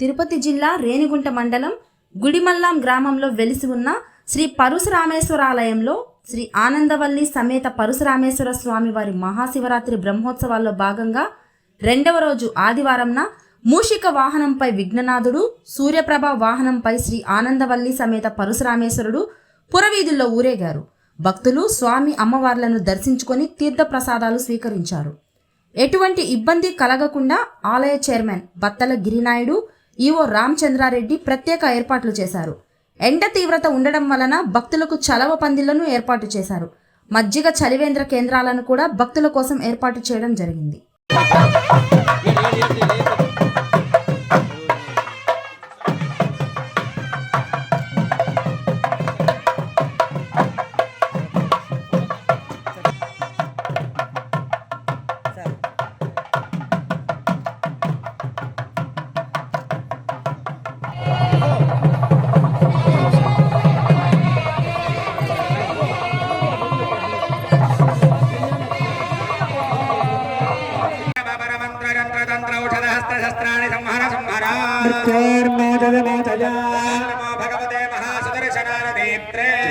తిరుపతి జిల్లా రేణిగుంట మండలం గుడిమల్లాం గ్రామంలో వెలిసి ఉన్న శ్రీ పరశురామేశ్వరాలయంలో శ్రీ ఆనందవల్లి సమేత పరశురామేశ్వర స్వామి వారి మహాశివరాత్రి బ్రహ్మోత్సవాల్లో భాగంగా రెండవ రోజు ఆదివారంన మూషిక వాహనంపై విఘ్ననాథుడు సూర్యప్రభ వాహనంపై శ్రీ ఆనందవల్లి సమేత పరశురామేశ్వరుడు పురవీధుల్లో ఊరేగారు. భక్తులు స్వామి అమ్మవార్లను దర్శించుకొని తీర్థప్రసాదాలు స్వీకరించారు. ఎటువంటి ఇబ్బంది కలగకుండా ఆలయ చైర్మన్ బత్తల గిరినాయుడు ఈవో రామచంద్రారెడ్డి ప్రత్యేక ఏర్పాట్లు చేశారు. ఎండ తీవ్రత ఉండడం వలన భక్తులకు చలవ పందిళ్ళను ఏర్పాటు చేశారు. మజ్జిగ చలివేంద్ర కేంద్రాలను కూడా భక్తుల కోసం ఏర్పాటు చేయడం జరిగింది. మంత్రతంత్రౌషధహస్త్రశస్త్రాణి సంహర సంహర భగవతే దీప్త్రే జ్వాలాపరీరాజ